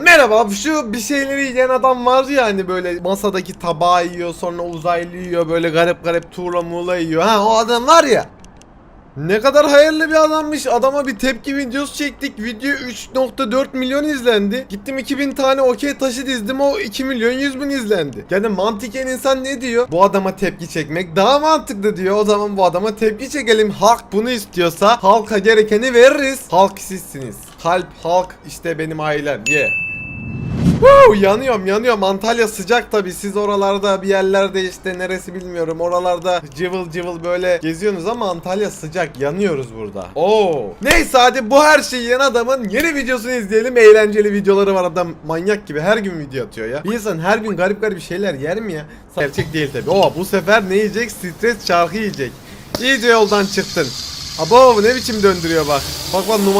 Merhaba şu bir şeyleri yiyen adam vardı ya hani böyle masadaki tabağı yiyor sonra uzaylı yiyor böyle garip garip tuğla muğla yiyor. Ha o adam var ya. Ne kadar hayırlı bir adammış. Adama bir tepki videosu çektik. Video 3.4 milyon izlendi. Gittim 2000 tane okey taşı dizdim. O 2 milyon 100 bin izlendi. Yani mantıken insan ne diyor? Bu adama tepki çekmek daha mantıklı diyor. O zaman bu adama tepki çekelim. Halk bunu istiyorsa halka gerekeni veririz. Halk sizsiniz. Kalp, halk işte benim ailem. Ye. Woo, yanıyorum yanıyorum Antalya sıcak tabi siz oralarda bir yerlerde işte neresi bilmiyorum oralarda cıvıl cıvıl böyle geziyorsunuz ama Antalya sıcak yanıyoruz burada. Oo. Neyse hadi bu her şeyi yiyen adamın yeni videosunu izleyelim eğlenceli videoları var adam manyak gibi her gün video atıyor ya. Bir insan her gün garip garip şeyler yer mi ya? Gerçek değil tabi. Oo bu sefer ne yiyecek? Stres çarkı yiyecek. İyice yoldan çıktın. Abo ne biçim döndürüyor bak. Bak bak numara